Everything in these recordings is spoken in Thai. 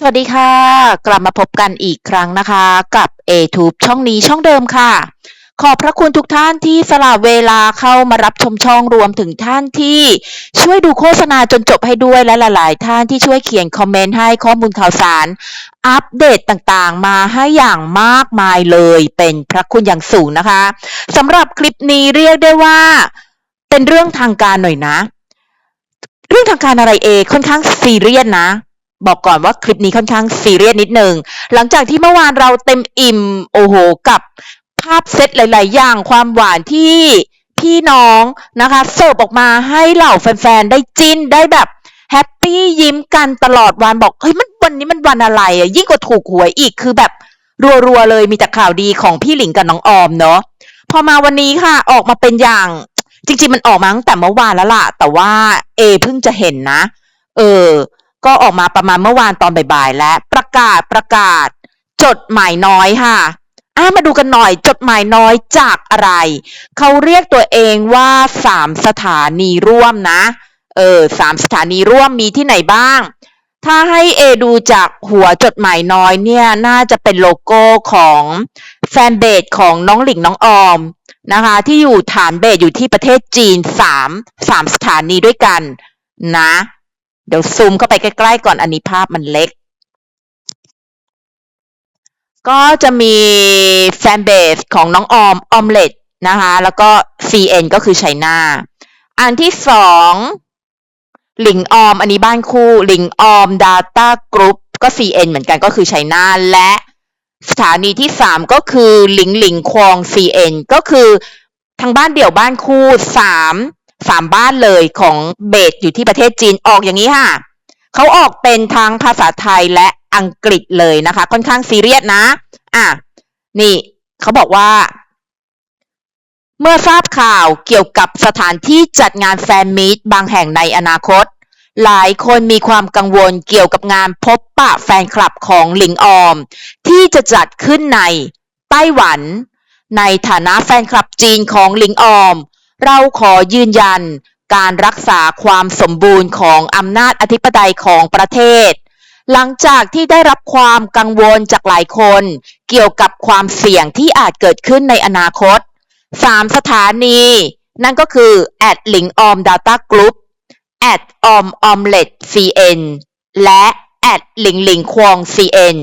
สวัสดีค่ะ กลับมาพบกันอีกครั้งนะคะ กับ a t u b e ช่องนี้ช่องเดิมค่ะ ขอบพระคุณทุกท่านที่สละเวลาเข้ามารับชมช่องรวมถึงท่านที่ช่วยดูโฆษณาจนจบให้ด้วยและหลาย ๆ ท่านที่ช่วยเขียนคอมเมนต์ให้ข้อมูลข่าวสาร อัปเดตต่างๆ มาให้อย่างมากมายเลยเป็นพระคุณอย่างสูงนะคะสำหรับคลิปนี้เรียกได้ว่า เป็นเรื่องทางการหน่อยนะ เรื่องทางการอะไรเอค่อนข้างซีเรียสนะ บอกก่อนว่าคลิปนี้ค่อนข้างซีเรียสนิดหนึ่ง หลังจากที่เมื่อวานเราเต็มอิ่ม โอ้โห กับภาพเซตหลาย ๆ อย่างความหวานที่พี่น้องนะคะเสิร์ฟออกมาให้เหล่าแฟน ๆ ได้จิ้นได้แบบแฮปปี้ยิ้มกันตลอดวันบอกเฮ้ยมันวันนี้มันวันอะไรอะยิ่งกว่าถูกหวยอีกคือแบบรัว ๆ เลยมีแต่ข่าวดีของพี่หลิงกับน้องออมเนาะพอมาวันนี้ค่ะออกมาเป็นอย่างจริง ๆ มันออกมาตั้งแต่เมื่อวานแล้วล่ะ แต่ว่าเอเพิ่งจะเห็นนะ เออ ก็ออกมาประมาณเมื่อวานตอนบ่ายๆแล้วประกาศประกาศ จดหมายน้อยค่ะอะมาดูกันหน่อยจดหมายน้อยจากอะไร เขาเรียกตัวเองว่าสามสถานีร่วมนะ เออสามสถานีร่วมมีที่ไหนบ้าง ถ้าให้เอดูจากหัวจดหมายน้อยเนี่ย น่าจะเป็นโลโก้ของแฟนเบสของน้องหลิงน้องออมนะคะ ที่อยู่ฐานเบสอยู่ที่ประเทศจีนสามสามสถานีด้วยกันนะ เดี๋ยวซูมเข้าไปใกล้ๆก่อนอันนี้ภาพมันเล็ก ก็จะมีแฟนเบสของน้องออมออมเล็ตนะคะ แล้วก็ CN ก็คือไชน่าอันที่สองหลิงออม อันนี้บ้านคู่หลิงออม Data Group ก็ CN เหมือนกันก็คือไชน่าและสถานีที่สามก็คือหลิงหลิงควอง CN ก็คือทางบ้านเดี่ยวบ้านคู่สาม สามบ้านเลยของเบสอยู่ที่ประเทศจีนออกอย่างนี้ค่ะเขาออกเป็นทั้งภาษาไทยและอังกฤษเลยนะคะ ค่อนข้างซีเรียสนะ อะ นี่เขาบอกว่า เมื่อทราบข่าวเกี่ยวกับสถานที่จัดงานแฟนมีตบางแห่งในอนาคต หลายคนมีความกังวลเกี่ยวกับงานพบปะแฟนคลับของหลิงออม ที่จะจัดขึ้นในไต้หวัน ในฐานะแฟนคลับจีนของหลิงออม เราขอยืนยันการรักษาความสมบูรณ์ของอำนาจอธิปไตยของประเทศ หลังจากที่ได้รับความกังวลจากหลายคน เกี่ยวกับความเสี่ยงที่อาจเกิดขึ้นในอนาคตสามสถานี นั่นก็คือ at หลิงออม Data Group at ออมออมเล็ต CN และ at หลิงหลิงควอง CN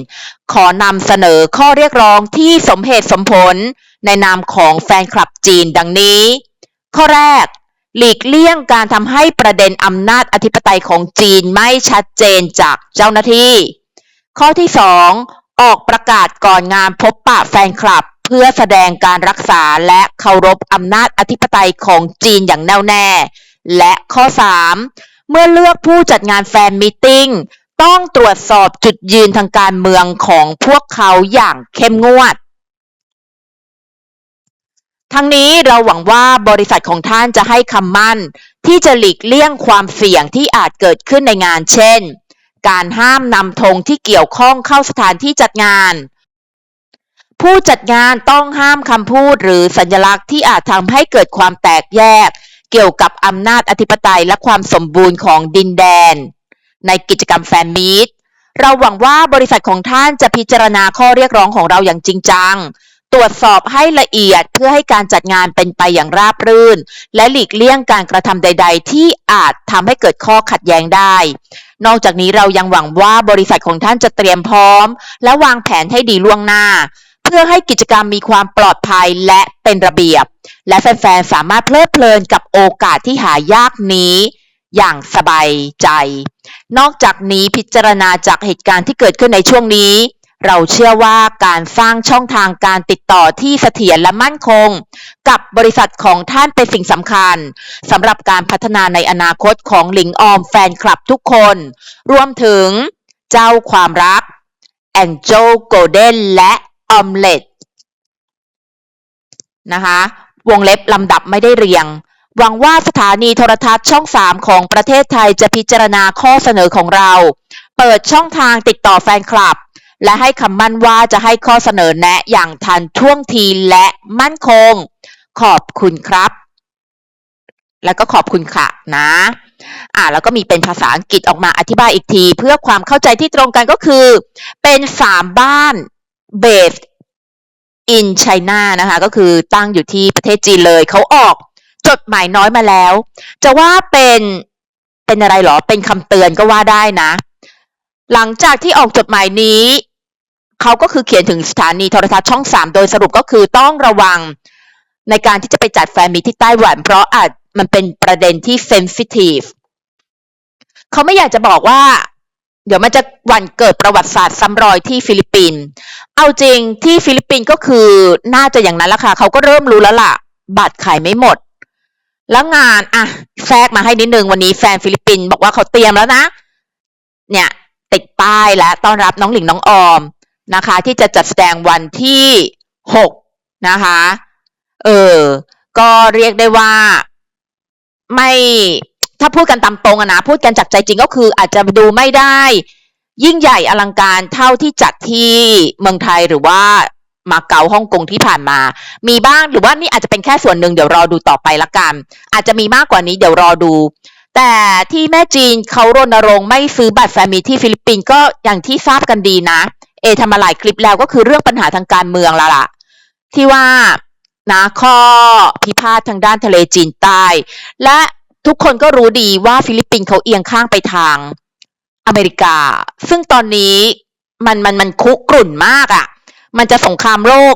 ขอนำเสนอข้อเรียกร้องที่สมเหตุสมผล ในนามของแฟนคลับจีนดังนี้ ข้อแรก หลีกเลี่ยงการทำให้ประเด็นอำนาจอธิปไตยของจีนไม่ชัดเจนจากเจ้าหน้าที่ ข้อที่ 2 ออกประกาศก่อนงานพบปะแฟนคลับ เพื่อแสดงการรักษาและเคารพอำนาจอธิปไตยของจีนอย่างแน่วแน่ และข้อ 3 เมื่อเลือกผู้จัดงานแฟนมิทติ้งต้องตรวจสอบจุดยืนทางการเมืองของพวกเขาอย่างเข้มงวด ทั้งนี้เราหวังว่าบริษัทของท่านจะให้คำมั่น ที่จะหลีกเลี่ยงความเสี่ยงที่อาจเกิดขึ้นในงานเช่น การห้ามนำธงที่เกี่ยวข้องเข้าสถานที่จัดงาน ผู้จัดงานต้องห้ามคำพูดหรือสัญลักษณ์ที่อาจทำให้เกิดความแตกแยก เกี่ยวกับอำนาจอธิปไตยและความสมบูรณ์ของดินแดน ในกิจกรรมแฟนมีตเราหวังว่าบริษัทของท่านจะพิจารณาข้อเรียกร้องของเราอย่างจริงจัง ตรวจสอบให้ละเอียดเพื่อให้การจัดงานเป็นไปอย่างราบรื่น และหลีกเลี่ยงการกระทำใด ๆ ที่อาจทำให้เกิดข้อขัดแย้งได้ นอกจากนี้เรายังหวังว่าบริษัทของท่านจะเตรียมพร้อม และวางแผนให้ดีล่วงหน้า เพื่อให้กิจกรรมมีความปลอดภัยและเป็นระเบียบ และแฟนๆสามารถเพลิดเพลินกับโอกาสที่หายากนี้อย่างสบายใจ นอกจากนี้พิจารณาจากเหตุการณ์ที่เกิดขึ้นในช่วงนี้ เราเชื่อว่าการสร้างช่องทางการติดต่อที่เสถียรและมั่นคง กับบริษัทของท่านเป็นสิ่งสำคัญสำหรับการพัฒนาในอนาคตของหลิงออมแฟนคลับทุกคน รวมถึงเจ้าความรักแองเจลโกลเด้นและออมเล็ตนะคะวงเล็บลำดับไม่ได้เรียง หวังว่าสถานีโทรทัศน์ช่อง 3 ของประเทศไทยจะพิจารณาข้อเสนอของเรา เปิดช่องทางติดต่อแฟนคลับ และให้คำมั่นว่าจะให้ข้อเสนอแนะอย่างทันท่วงทีและมั่นคง ขอบคุณครับ แล้วก็ขอบคุณค่ะนะอ่าแล้วก็มีเป็นภาษาอังกฤษออกมาอธิบายอีกที เพื่อความเข้าใจที่ตรงกันก็คือ เป็นสามบ้าน based in China นะคะ ก็คือตั้งอยู่ที่ประเทศจีนเลย เขาออกจดหมายน้อยมาแล้ว จะว่าเป็นเป็นอะไรหรอ เป็นคำเตือนก็ว่าได้นะ หลังจากที่ออกจดหมายนี้ เขาก็คือเขียนถึงสถานีโทรทัศน์ช่องสามโดยสรุปก็คือต้องระวังในการที่จะไปจัดแฟนมีที่ไต้หวัน เพราะอาจมันเป็นประเด็นที่เซนซิทีฟเขาไม่อยากจะบอกว่า เดี๋ยวมันจะหวันเกิดประวัติศาสตร์ซ้ำรอยที่ฟิลิปปินส์เอาจริงที่ฟิลิปปินส์ก็คือน่าจะอย่างนั้นละค่ะ เขาก็เริ่มรู้แล้วล่ะ บัตรขายไม่หมด แล้วงานอะแทรกมาให้นิดนึงวันนี้แฟนฟิลิปปินส์บอกว่าเขาเตรียมแล้วนะ เนี่ยติดป้ายและต้อนรับน้องหลิงน้องออม นะคะที่จะจัดแสดงวันที่หกนะคะเออก็เรียกได้ว่าไม่ถ้าพูดกันตามตรงอะนะพูดกันจากใจจริงก็คืออาจจะดูไม่ได้ ยิ่งใหญ่อลังการเท่าที่จัดที่เมืองไทยหรือว่ามาเก๊าฮ่องกงที่ผ่านมา มีบ้างหรือว่านี่อาจจะเป็นแค่ส่วนหนึ่งเดี๋ยวรอดูต่อไปละกัน อาจจะมีมากกว่านี้เดี๋ยวรอดู แต่ที่แม่จีนเขารณรงค์ไม่ซื้อบัตรแฟมิลี่ที่ฟิลิปปินส์ก็อย่างที่ทราบกันดีนะ เอทำมาหลายคลิปแล้วก็คือเรื่องปัญหาทางการเมืองละล่ะ ที่ว่านะข้อพิพาททางด้านทะเลจีนใต้ และทุกคนก็รู้ดีว่าฟิลิปปินส์เขาเอียงข้างไปทางอเมริกา ซึ่งตอนนี้มันมันมันคุกรุ่นมากอะ่ะ มันจะสงครามโลก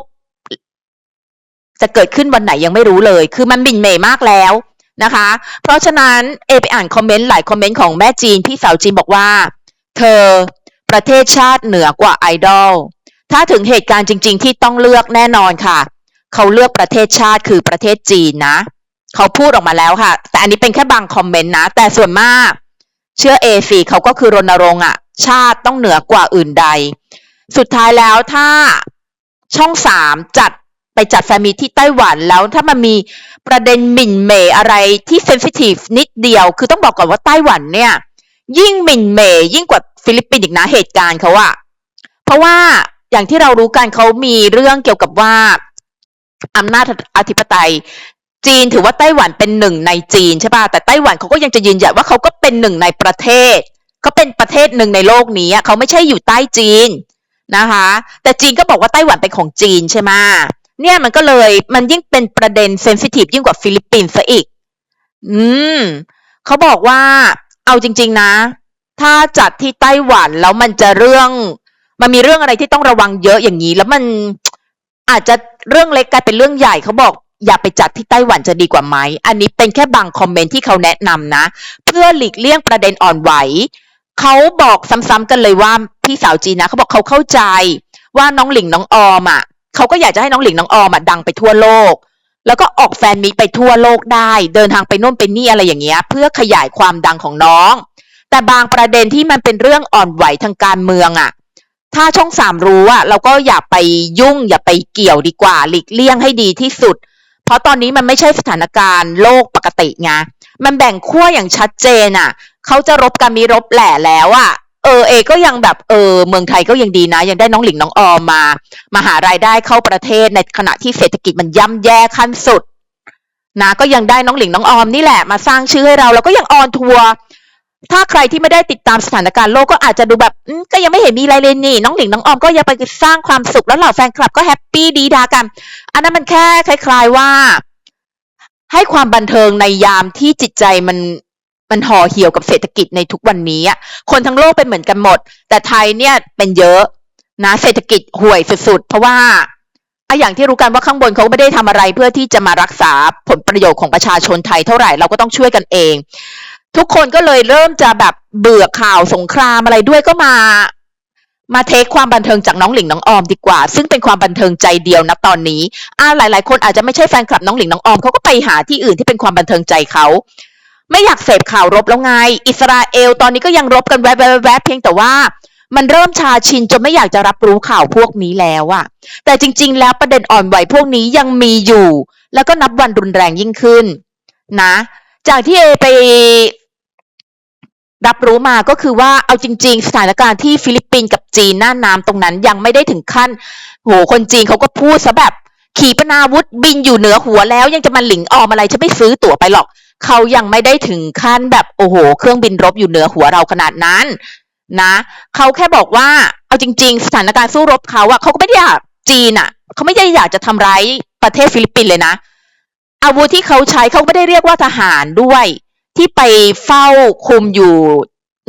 จะเกิดขึ้นวันไหนยังไม่รู้เลย คือมันบินเมย์มากแล้วนะคะ เพราะฉะนั้นเอไปอ่านคอมเมนต์หลายคอมเมนต์ของแม่จีนพี่สาวจีนบอกว่า เธอ ประเทศชาติเหนือกว่าไอดอลถ้าถึงเหตุการณ์จริง ๆ ที่ต้องเลือกแน่นอนค่ะ เขาเลือกประเทศชาติคือประเทศจีนนะ เขาพูดออกมาแล้วค่ะ แต่อันนี้เป็นแค่บางคอมเมนต์นะ แต่ส่วนมาก เชื่อเอฟีเขาก็คือรณรงค์อะชาติต้องเหนือกว่าอื่นใด สุดท้ายแล้วถ้าช่องสามจัดไปจัดแฟมิที่ไต้หวันแล้วถ้ามันมีประเด็นหมิ่นเหมอะไรที่เซนซิทีฟนิดเดียว คือต้องบอกก่อนว่าไต้หวันเนี่ย ยิ่งหมิ่นเหมยิ่งกว่า ฟิลิปปินส์อีกนะเหตุการณ์เขาอะเพราะว่าอย่างที่เรารู้กันเขามีเรื่องเกี่ยวกับว่าอำนาจอธิปไตย จีนถือว่าไต้หวันเป็นหนึ่งในจีนใช่ป่ะแต่ไต้หวันเขาก็ยังจะยืนยันว่าเขาก็เป็นหนึ่งในประเทศเขาเป็นประเทศหนึ่งในโลกนี้เขาไม่ใช่อยู่ใต้จีนนะคะ แต่จีนก็บอกว่าไต้หวันเป็นของจีนใช่ไหมเนี่ยมันก็เลยมันยิ่งเป็นประเด็นเซนซิทีฟยิ่งกว่าฟิลิปปินส์ซะอีก อืมเขาบอกว่าเอาจริง ๆ นะ ถ้าจัดที่ไต้หวันแล้วมันจะเรื่อง มันมีเรื่องอะไรที่ต้องระวังเยอะอย่างนี้ แล้วมันอาจจะเรื่องเล็กกลายเป็นเรื่องใหญ่เขาบอกอย่าไปจัดที่ไต้หวันจะดีกว่าไหม อันนี้เป็นแค่บางคอมเมนต์ที่เขาแนะนำนะ เพื่อหลีกเลี่ยงประเด็นอ่อนไหว เขาบอกซ้ำๆกันเลยว่าพี่สาวจีนนะเขาบอกเขาเข้าใจว่าน้องหลิงน้องออมอะเขาก็อยากจะให้น้องหลิงน้องออมอะดังไปทั่วโลก แล้วก็ออกแฟนมิตไปทั่วโลกได้ เดินทางไปโน่นไปนี่อะไรอย่างเงี้ย เพื่อขยายความดังของน้อง แต่บางประเด็นที่มันเป็นเรื่องอ่อนไหวทางการเมืองอะ ถ้าช่องสามรู้อะเราก็อย่าไปยุ่ง อย่าไปเกี่ยวดีกว่า หลีกเลี่ยงให้ดีที่สุด เพราะตอนนี้มันไม่ใช่สถานการณ์โลกปกติไงมันแบ่งขั้วอย่างชัดเจนอะเขาจะรบกันมีรบแหล่แล้วอะเออเอก็ยังแบบเออเมืองไทยก็ยังดีนะ ยังได้น้องหลิงน้องออมมา มาหารายได้เข้าประเทศในขณะที่เศรษฐกิจมันย่ำแย่ขั้นสุดนะก็ยังได้น้องหลิงน้องออมนี่แหละมาสร้างชื่อให้เราแล้วก็ยังออนทัวร์ ถ้าใครที่ไม่ได้ติดตามสถานการณ์โลกก็อาจจะดูแบบก็ยังไม่เห็นมีอะไรเลยนี่ น้องหลิงน้องออมก็ยังไปสร้างความสุขแล้วเหล่าแฟนคลับก็แฮปปี้ดีดากัน อันนั้นมันแค่คล้าย ๆว่า ให้ความบันเทิงในยามที่จิตใจมันมันห่อเหี่ยวกับเศรษฐกิจในทุกวันนี้คนทั้งโลกเป็นเหมือนกันหมด แต่ไทยเนี่ยเป็นเยอะนะเศรษฐกิจห่วยสุดๆ เพราะว่าอะอย่างที่รู้กันว่าข้างบนเขาไม่ได้ทำอะไรเพื่อที่จะมารักษาผลประโยชน์ของประชาชนไทยเท่าไหร่เราก็ต้องช่วยกันเอง ทุกคนก็เลยเริ่มจะแบบเบื่อข่าวสงครามอะไรด้วยก็มามาเทคความบันเทิงจากน้องหลิงน้องออมดีกว่า ซึ่งเป็นความบันเทิงใจเดียวนะตอนนี้อ่าหลาย ๆ คนอาจจะไม่ใช่แฟนคลับน้องหลิงน้องออมเขาก็ไปหาที่อื่นที่เป็นความบันเทิงใจเขา ไม่อยากเสพข่าวรบแล้วไง อิสราเอลตอนนี้ก็ยังรบกันแวบๆเพียงแต่ว่า มันเริ่มชาชินจนไม่อยากจะรับรู้ข่าวพวกนี้แล้วอะแต่จริง ๆ แล้วประเด็นอ่อนไหวพวกนี้ยังมีอยู่ แล้วก็นับวันรุนแรงยิ่งขึ้น นะ จากที่เอไป รับรู้มาก็คือว่าเอาจริง ๆ สถานการณ์ที่ฟิลิปปินส์กับจีนหน้าน้ำตรงนั้นยังไม่ได้ถึงขั้นโหคนจีนเขาก็พูดซะแบบขี่ปนาวุธบินอยู่เหนือหัวแล้วยังจะมาหลิงออมอะไรฉันไม่ซื้อตั๋วไปหรอก เขายังไม่ได้ถึงขั้นแบบโอ้โห เครื่องบินรบอยู่เหนือหัวเราขนาดนั้นนะเขาแค่บอกว่าเอาจริง ๆ สถานการณ์สู้รบเขาอะเขาก็ไม่ได้อยากจีนอะเขาไม่ได้อยากจะทำร้ายประเทศฟิลิปปินส์เลยนะ อาวุธที่เขาใช้เขาไม่ได้เรียกว่าทหารด้วย ที่ไปเฝ้าคุมอยู่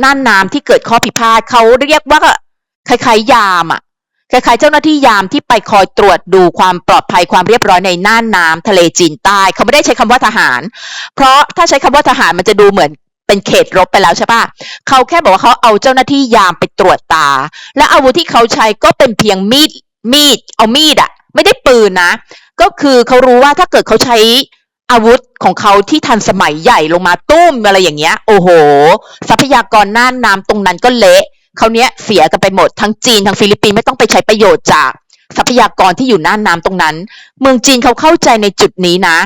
น่านน้ำที่เกิดข้อพิพาทเขาเรียกว่าคล้ายๆยามอะคล้ายๆเจ้าหน้าที่ยามที่ไปคอยตรวจดูความปลอดภัยความเรียบร้อยในน่านน้ำทะเลจีนใต้เขาไม่ได้ใช้คำว่าทหาร เพราะถ้าใช้คำว่าทหารมันจะดูเหมือนเป็นเขตรบไปแล้วใช่ปะเขาแค่บอกว่าเขาเอาเจ้าหน้าที่ยามไปตรวจตา และอาวุธที่เขาใช้ก็เป็นเพียงมีดมีดเอามีดอะไม่ได้ปืนนะ ก็คือเขารู้ว่าถ้าเกิดเขาใช้ อาวุธของเขาที่ทันสมัยใหญ่ลงมาตุ้มอะไรอย่างเงี้ย โอ้โห ทรัพยากรน่านน้ำตรงนั้นก็เละเขาเนี้ยเสียกันไปหมดทั้งจีนทั้งฟิลิปปินส์ไม่ต้องไปใช้ประโยชน์จากทรัพยากรที่อยู่น่านน้ำตรงนั้น เมืองจีนเขาเข้าใจในจุดนี้นะ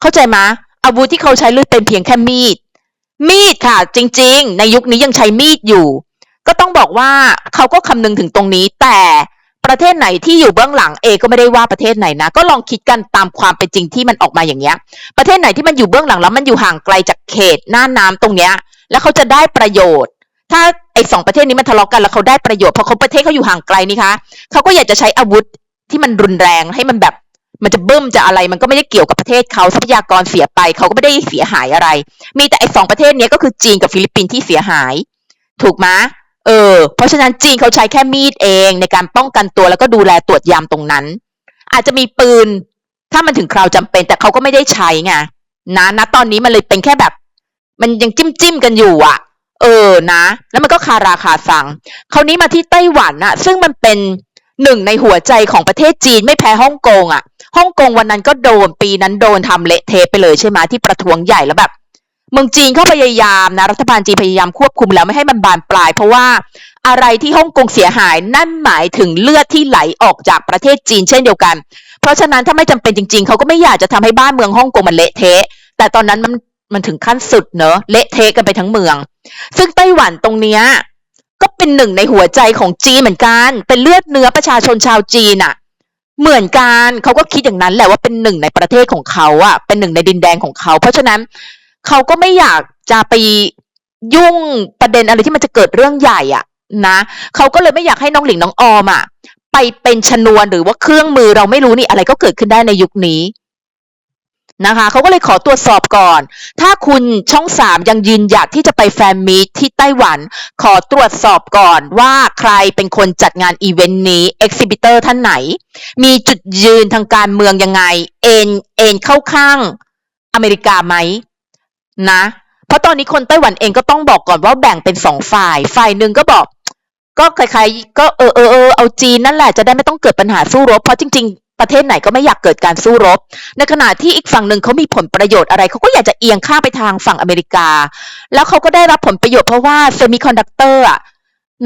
เข้าใจมะอาวุธที่เขาใช้เลือเป็นเพียงแค่มีด มีดค่ะ จริง ๆ ในยุคนี้ยังใช้มีดอยู่ ก็ต้องบอกว่าเขาก็คำนึงถึงตรงนี้แต่ ประเทศไหนที่อยู่เบื้องหลังเอก็ไม่ได้ว่าประเทศไหนนะ ก็ลองคิดกันตามความเป็นจริงที่มันออกมาอย่างเงี้ย ประเทศไหนที่มันอยู่เบื้องหลังแล้วมันอยู่ห่างไกลจากเขตหน้าน้ำตรงเนี้ย แล้วเขาจะได้ประโยชน์ ถ้าไอ้สองประเทศนี้มันทะเลาะกันแล้วเขาได้ประโยชน์เพราะเขาประเทศเขาอยู่ห่างไกลนี่คะเขาก็อยากจะใช้อาวุธที่มันรุนแรงให้มันแบบมันจะเบิ่มจะอะไรมันก็ไม่ได้เกี่ยวกับประเทศเขาทรัพยากรเสียไปเขาก็ไม่ได้เสียหายอะไร มีแต่ไอ้สองประเทศนี้ก็คือจีนกับฟิลิปปินส์ที่เสียหาย ถูกไหม เออ เพราะฉะนั้นจีนเขาใช้แค่มีดเองในการป้องกันตัวแล้วก็ดูแลตรวจยามตรงนั้น อาจจะมีปืน ถ้ามันถึงคราวจำเป็น แต่เขาก็ไม่ได้ใช้ไงนะณตอนนี้มันเลยเป็นแค่แบบ มันยังจิ้มจิ้มกันอยู่อะ เออนะ แล้วมันก็คาราคาซังคราวนี้มาที่ไต้หวันอะซึ่งมันเป็นหนึ่งในหัวใจของประเทศจีนไม่แพ้ฮ่องกงอะฮ่องกงวันนั้นก็โดนปีนั้นโดนทำเละเทะไปเลยใช่ไหมที่ประท้วงใหญ่แล้วแบบ เมืองจีนเขาพยายามนะรัฐบาลจีนพยายามควบคุมแล้วไม่ให้มันบานปลาย เพราะว่าอะไรที่ฮ่องกงเสียหายนั่นหมายถึงเลือดที่ไหลออกจากประเทศจีนเช่นเดียวกัน เพราะฉะนั้นถ้าไม่จำเป็นจริง ๆ เขาก็ไม่อยากจะทำให้บ้านเมืองฮ่องกงมันเละเทะ แต่ตอนนั้นมันมันถึงขั้นสุดเนอะเละเทะกันไปทั้งเมือง ซึ่งไต้หวันตรงเนี้ยก็เป็นหนึ่งในหัวใจของจีนเหมือนกัน เป็นเลือดเนื้อประชาชนชาวจีนอะเหมือนกันเขาก็คิดอย่างนั้นแหละว่าเป็นหนึ่งในประเทศของเขาอะเป็นหนึ่งในดินแดนของเขา เพราะฉะนั้น เขาก็ไม่อยากจะไปยุ่งประเด็นอะไรที่มันจะเกิดเรื่องใหญ่อะนะเขาก็เลยไม่อยากให้น้องหลิงน้องออมอะไปเป็นชนวนหรือว่าเครื่องมือเราไม่รู้นี่อะไรก็เกิดขึ้นได้ในยุคนี้นะคะเขาก็เลยขอตรวจสอบก่อน ถ้าคุณช่องสามยังยืนหยัดที่จะไปแฟนมีตที่ไต้หวัน ขอตรวจสอบก่อนว่าใครเป็นคนจัดงานอีเวนต์นี้เอ็กซิบิเตอร์ท่านไหน มีจุดยืนทางการเมืองยังไง เอ็นเอ็นเข้าข้างอเมริกาไหม นะ เพราะตอนนี้คนไต้หวันเองก็ต้องบอกก่อนว่าแบ่งเป็นสองฝ่าย ฝ่ายหนึ่งก็บอก ก็ใคล้ายๆก็เออเออเออเอาจีนนั่นแหละจะได้ไม่ต้องเกิดปัญหาสู้รบ เพราะจริง ๆ ประเทศไหนก็ไม่อยากเกิดการสู้รบ ในขณะที่อีกฝั่งหนึ่งเขามีผลประโยชน์อะไรเขาก็อยากจะเอียงข้าไปทางฝั่งอเมริกา แล้วเขาก็ได้รับผลประโยชน์เพราะว่าเซมิคอนดักเตอร์อะ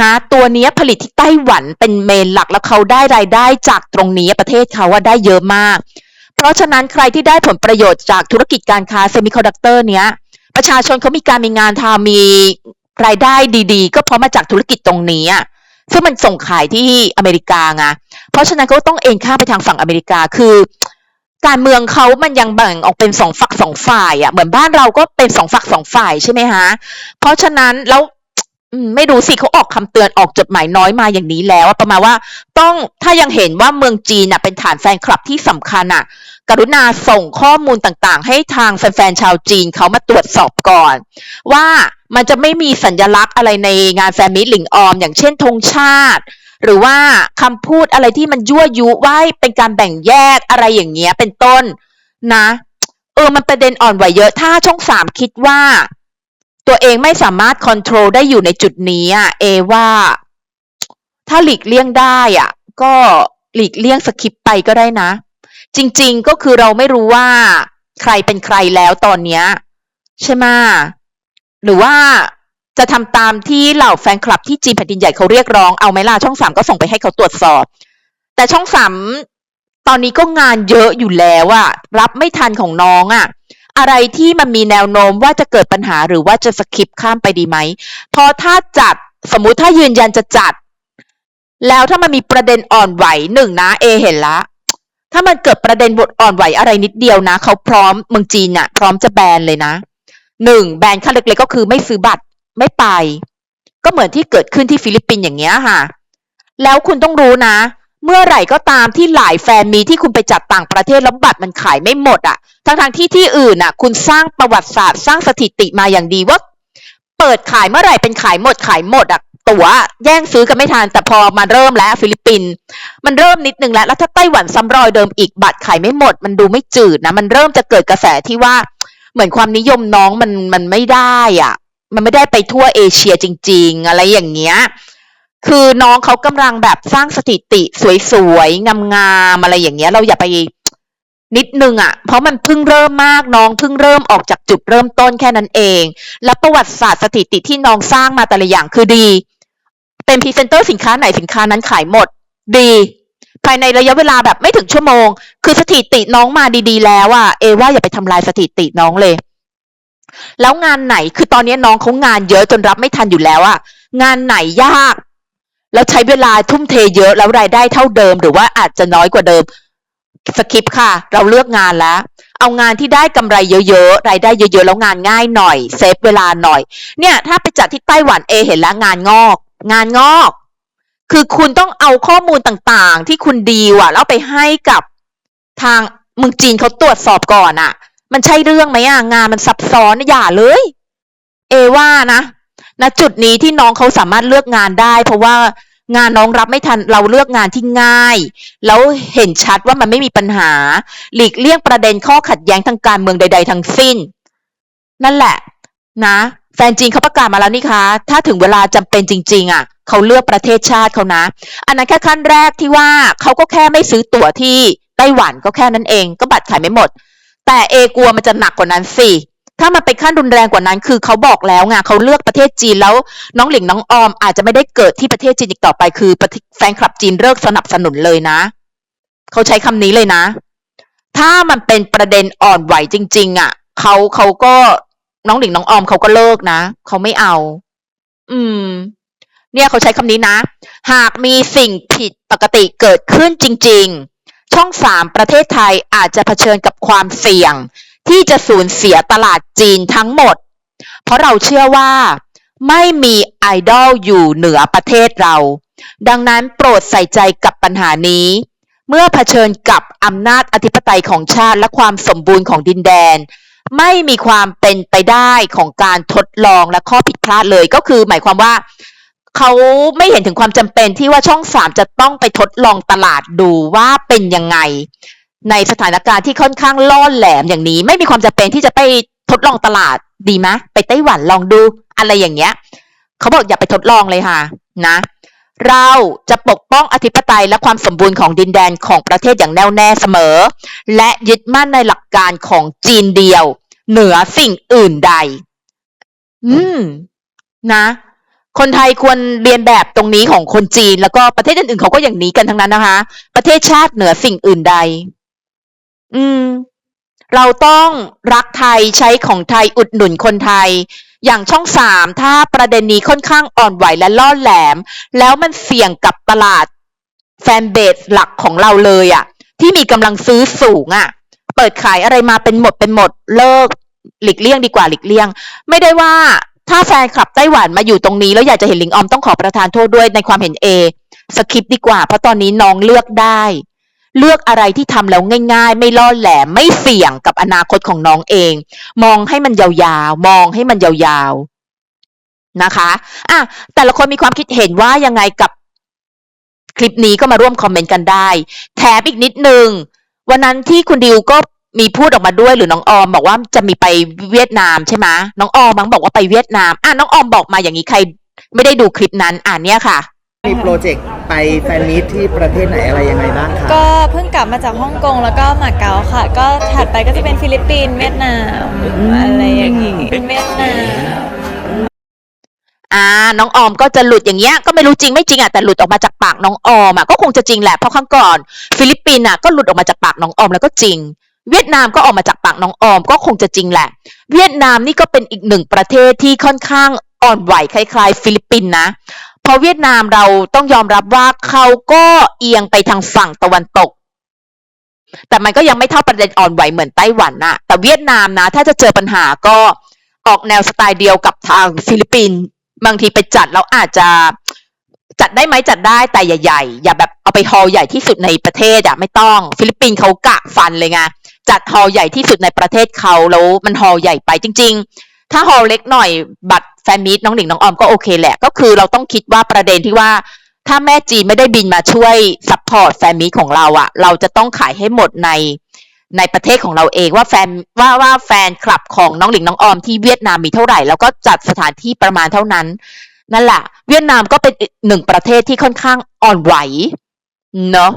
นะตัวนี้ผลิตที่ไต้หวันเป็นเมนหลักแล้วเขาได้รายได้จากตรงนี้ประเทศเขาว่าได้เยอะมาก เพราะฉะนั้นใครที่ได้ผลประโยชน์จากธุรกิจการค้าเซมิคอนดักเตอร์เนี้ย ประชาชนเขามีการมีงานทำมีรายได้ดีๆ ก็เพราะมาจากธุรกิจตรงนี้อะซึ่งมันส่งขายที่อเมริกาไงเพราะฉะนั้นก็ต้องเอ็นข้าไปทางฝั่งอเมริกาคือ การเมืองเขามันยังแบ่งออกเป็นสองฝักสองฝ่ายอะเหมือนบ้านเราก็เป็นสองฝักสองฝ่ายใช่ไหมฮะเพราะฉะนั้นแล้ว ไม่รู้สิเขาออกคำเตือนออกจดหมายน้อยมาอย่างนี้แล้วประมาณว่าต้องถ้ายังเห็นว่าเมืองจีนน่ะเป็นฐานแฟนคลับที่สำคัญอะ กรุณาส่งข้อมูลต่างๆ ให้ทางแฟนๆชาวจีนเขามาตรวจสอบก่อน ว่ามันจะไม่มีสัญลักษณ์อะไรในงานแฟนมิตรหลิงออม อย่างเช่นธงชาติ หรือว่าคำพูดอะไรที่มันยั่วยุว่าเป็นการแบ่งแยกอะไรอย่างเงี้ยเป็นต้นนะ เออมันประเด็นอ่อนไหวเยอะถ้าช่องสามคิดว่า ตัวเองไม่สามารถค o n t r o l ได้อยู่ในจุดนี้อะเอว่า ถ้าหลีกเลี่ยงได้อะก็หลีกเลี่ยงสคิปไปก็ได้นะ จริง ๆก็คือเราไม่รู้ว่า ใครเป็นใครแล้วตอนเนี้ย ใช่ไหมหรือว่าจะทำตามที่เหล่าแฟนคลับที่จีนแผ่นดินใหญ่เขาเรียกร้องเอาไหมล่ะช่องสามก็ส่งไปให้เขาตรวจสอบ แต่ช่องสามตอนนี้ก็งานเยอะอยู่แล้วอะรับไม่ทันของน้องอะ อะไรที่มันมีแนวโน้มว่าจะเกิดปัญหาหรือว่าจะสคิปข้ามไปดีไหมพราะถ้าจัดสมมุติถ้ายืนยันจะจัด แล้วถ้ามันมีประเด็นอ่อนไหวหนึ่งนะเอเห็นละ ถ้ามันเกิดประเด็นบทอ่อนไหวอะไรนิดเดียวนะ เขาพร้อมเมืองจีนน่ะ พร้อมจะแบนเลยนะหนึ่งแบนด์ค่าเล็กๆก็คือไม่ซื้อบัตรไม่ไป ก็เหมือนที่เกิดขึ้นที่ฟิลิปปินส์อย่างเงี้ยค่ะ แล้วคุณต้องรู้นะ เมื่อไหร่ก็ตามที่หลายแฟนมีที่คุณไปจัดต่างประเทศแล้วบัตรมันขายไม่หมดอะ่ะทั้งทางที่ที่อื่นอะ คุณสร้างประวัติศาสตร์สร้างสถิติมาอย่างดีว่าเปิดขายเมื่อไหร่เป็นขายหมดขายหมดอะตั๋วแย่งซื้อกันไม่ทันแต่พอมาเริ่มแล้วฟิลิปปินส์มันเริ่มนิดนึงแล้วแล้วถ้าไต้หวันซ้ำรอยเดิมอีกบัตรขายไม่หมด มันดูไม่จืดนะมันเริ่มจะเกิดกระแสที่ว่าเหมือนความนิยมน้องมันมันไม่ได้อะ มันไม่ได้ไปทั่วเอเชียจริง ๆ อะไรอย่างเงี้ย คือน้องเขากำลังแบบสร้างสถิติสวยๆงามๆอะไรอย่างเงี้ย เราอย่าไปนิดนึงอะ เพราะมันเพิ่งเริ่มมากน้องเพิ่งเริ่มออกจากจุดเริ่มต้นแค่นั้นเอง แล้วประวัติศาสตร์สถิติที่น้องสร้างมาแต่ละอย่างคือดี เป็นพรีเซนเตอร์สินค้าไหนสินค้านั้นขายหมด ดี ภายในระยะเวลาแบบไม่ถึงชั่วโมง คือสถิติน้องมาดีๆ แล้วอะเอว่าอย่าไปทำลายสถิติน้องเลย แล้วงานไหนคือตอนนี้น้องเขางานเยอะจนรับไม่ทันอยู่แล้วอะงานไหนยาก แล้วใช้เวลาทุ่มเทเยอะแล้วรายได้เท่าเดิม หรือว่าอาจจะน้อยกว่าเดิมสคิปค่ะ เราเลือกงานแล้ว เอางานที่ได้กำไรเยอะๆ รายได้เยอะๆ แล้วงานง่ายหน่อย เซฟเวลาหน่อย เนี่ย ถ้าไปจัดที่ไต้หวันเอเห็นแล้วงานงอก งานงอก คือคุณต้องเอาข้อมูลต่างๆ ที่คุณดีว่ะแล้วไปให้กับทางเมืองจีนเขาตรวจสอบก่อนอะมันใช่เรื่องไหมอะ งานมันซับซ้อนอย่าเลย เอว่านะ ณจุดนี้ที่น้องเขาสามารถเลือกงานได้ เพราะว่างานน้องรับไม่ทันเราเลือกงานที่ง่าย แล้วเห็นชัดว่ามันไม่มีปัญหา หลีกเลี่ยงประเด็นข้อขัดแย้งทางการเมืองใด ๆ ทั้งสิ้น นั่นแหละ นะ แฟนจีนเขาประกาศมาแล้วนี่คะ ถ้าถึงเวลาจำเป็นจริง ๆอะเขาเลือกประเทศชาติเขานะ อันนั้นแค่ขั้นแรกที่ว่าเขาก็แค่ไม่ซื้อตั๋วที่ไต้หวันก็แค่นั้นเอง ก็บัตรขายไม่หมด แต่เอ กลัวมันจะหนักกว่านั้นสิ ถ้ามันไปขั้นรุนแรงกว่านั้น คือเขาบอกแล้วไงเขาเลือกประเทศจีนแล้วน้องหลิงน้องออม อาจจะไม่ได้เกิดที่ประเทศจีนอีกต่อไป คือแฟนคลับจีนเลิกสนับสนุนเลยนะ เขาใช้คำนี้เลยนะ ถ้ามันเป็นประเด็นอ่อนไหวจริง ๆอะเขาเขาก็น้องหลิงน้องออมเขาก็เลิกนะเขาไม่เอา อืม เนี่ยเขาใช้คำนี้นะ หากมีสิ่งผิดปกติเกิดขึ้นจริง ๆ ช่องสามประเทศไทยอาจจะเผชิญกับความเสี่ยง ที่จะสูญเสียตลาดจีนทั้งหมด เพราะเราเชื่อว่า ไม่มีไอดอลอยู่เหนือประเทศเรา ดังนั้นโปรดใส่ใจกับปัญหานี้ เมื่อเผชิญกับอำนาจอธิปไตยของชาติและความสมบูรณ์ของดินแดน ไม่มีความเป็นไปได้ของการทดลองและข้อผิดพลาดเลยก็คือหมายความว่าเขาไม่เห็นถึงความจำเป็นที่ว่าช่องสามจะต้องไปทดลองตลาดดูว่าเป็นยังไง ในสถานการณ์ที่ค่อนข้างล่อแหลมอย่างนี้ ไม่มีความจำเป็นที่จะไปทดลองตลาดดีไหมไปไต้หวันลองดูอะไรอย่างเงี้ยเขาบอกอย่าไปทดลองเลยค่ะนะ เราจะปกป้องอธิปไตยและความสมบูรณ์ของดินแดนของประเทศอย่างแน่วแน่เสมอ และยึดมั่นในหลักการของจีนเดียว เหนือสิ่งอื่นใด อืม นะ คนไทยควรเรียนแบบตรงนี้ของคนจีน แล้วก็ประเทศอื่นๆเขาก็อย่างนี้กันทั้งนั้นนะคะ ประเทศชาติเหนือสิ่งอื่นใด อืม เราต้องรักไทยใช้ของไทยอุดหนุนคนไทย อย่างช่องสามถ้าประเด็นนี้ค่อนข้างอ่อนไหวและล่อแหลม แล้วมันเสี่ยงกับตลาดแฟนเบสหลักของเราเลยอะ่ะ ที่มีกำลังซื้อสูงอะ่ะ เปิดขายอะไรมาเป็นหมดเป็นหมดเลิก หลีกเลี่ยงดีกว่าหลีกเลี่ยง ไม่ได้ว่าถ้าแฟนคลับไต้หวันมาอยู่ตรงนี้ แล้วอยากจะเห็นหลิงออมต้องขอประทานโทษด้วยในความเห็นเอสคิปดีกว่า เพราะตอนนี้น้องเลือกได้ เลือกอะไรที่ทำแล้วง่าย ๆ ไม่ล่อแหลมไม่เสี่ยงกับอนาคตของน้องเอง มองให้มันยาวๆ มองให้มันยาวๆนะคะอะแต่ละคนมีความคิดเห็นว่ายังไงกับคลิปนี้ก็มาร่วมคอมเมนต์กันได้ แถมอีกนิดนึง วันนั้นที่คุณดิวก็มีพูดออกมาด้วยหรือน้องออมบอกว่าจะมีไปเวียดนามใช่ไหมน้องออมมังบอกว่าไปเวียดนามอะน้องออมบอกมาอย่างนี้ใคร ไม่ได้ดูคลิปนั้นอ่านเนี่ยค่ะ มีโปรเจกต์ ไปแฟนมีตที่ประเทศไหนอะไรยังไงบ้างคะก็เพิ่งกลับมาจากฮ่องกงแล้วก็มาเก๊าค่ะ ก็ถัดไปก็จะเป็นฟิลิปปินส์เวียดนามอะไรอย่างงี้เวียดนาม อ่า น้องออมก็จะหลุดอย่างเงี้ย ก็ไม่รู้จริงไม่จริงอะ แต่หลุดออกมาจากปากน้องออมอะ ก็คงจะจริงแหละ เพราะครั้งก่อน ฟิลิปปินส์อะ ก็หลุดออกมาจากปากน้องออมแล้วก็จริง เวียดนามก็ออกมาจากปากน้องออม ก็คงจะจริงแหละ เวียดนามนี่ก็เป็นอีกหนึ่งประเทศที่ค่อนข้างอ่อนไหวคล้ายๆ ฟิลิปปินส์นะเพ ราะเวียดนามเราต้องยอมรับว่าเขาก็เอียงไปทางฝั่งตะวันตก แต่มันก็ยังไม่เท่าประเด็นอ่อนไหวเหมือนไต้หวันนะแต่เวียดนามนะ ถ้าจะเจอปัญหาก็ออกแนวสไตล์เดียวกับทางฟิลิปปินส์บางทีไปจัดแล้วอาจจะจัดได้ไหมจัดได้แต่ใหญ่ๆอย่าแบบเอาไปฮอลใหญ่ที่สุดในประเทศอะไม่ต้อง ฟิลิปปินส์เขากะฟันเลยไงจัดฮอลใหญ่ที่สุดในประเทศเขาแล้วมันฮอลใหญ่ไปจริง ๆ ถ้าฮอลเล็กหน่อยบัตร ฟนมีตน้องหนิงน้องออมก็โอเคแหละ ก็คือเราต้องคิดว่าประเด็นที่ว่า ถ้าแม่จีนไม่ได้บินมาช่วยซัพพอร์ตแฟนมีตของเราอะเราจะต้องขายให้หมดในในประเทศของเราเองว่าแฟนว่าว่าแฟนคลับของน้องหลิงน้องออมที่เวียดนามมีเท่าไหร่ แล้วก็จัดสถานที่ประมาณเท่านั้น นั่นแหละเวียดนามก็เป็นหนึ่งประเทศที่ค่อนข้างอ่อนไหวเนาะ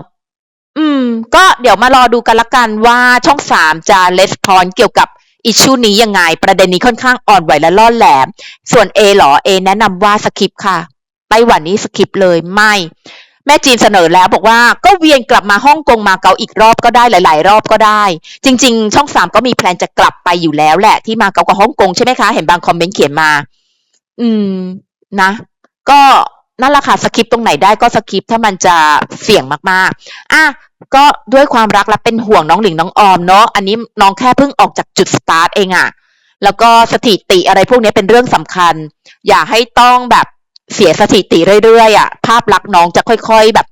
อืม ก็เดี๋ยวมารอดูกันละกันว่าช่องสามจะレスปอนเกี่ยวกับ อิชูนี้ยังไง ประเด็นนี้ค่อนข้างอ่อนไหวและล่อแหลม ส่วน A เหรอ A แนะนำว่าสคิปค่ะไต้หวันนี้สคิปเลยไม่ แม่จีนเสนอแล้วบอกว่าก็เวียนกลับมาฮ่องกงมาเก๊าอีกรอบก็ได้หลาย ๆ รอบก็ได้ จริง ๆ ช่องสามก็มีแพลนจะกลับไปอยู่แล้วแหละ ที่มาเก๊ากับฮ่องกงใช่ไหมคะ เห็นบางคอมเมนต์เขียนมา อืมนะ ก็นั่นแหละค่ะสคริปตรงไหนได้ก็สคริปถ้ามันจะเสี่ยงมากๆ อะ ก็ด้วยความรักและเป็นห่วงน้องหลิงน้องออมเนาะอันนี้น้องแค่เพิ่งออกจากจุดสตาร์ทเองอะแล้วก็สถิติอะไรพวกนี้เป็นเรื่องสำคัญ อย่าให้ต้องแบบเสียสถิติเรื่อยๆอะภาพลักษณ์น้องจะค่อย ๆแบบ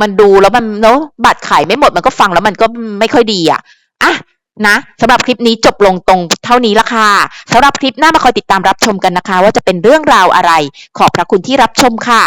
มันดูแล้วมันเนาะบัตรขายไม่หมดมันก็ฟังแล้วมันก็ไม่ค่อยดีอะอะนะสำหรับคลิปนี้จบลงตรงเท่านี้ละค่ะสำหรับคลิปหน้ามาคอยติดตามรับชมกันนะคะ ว่าจะเป็นเรื่องราวอะไร ขอบพระคุณที่รับชมค่ะ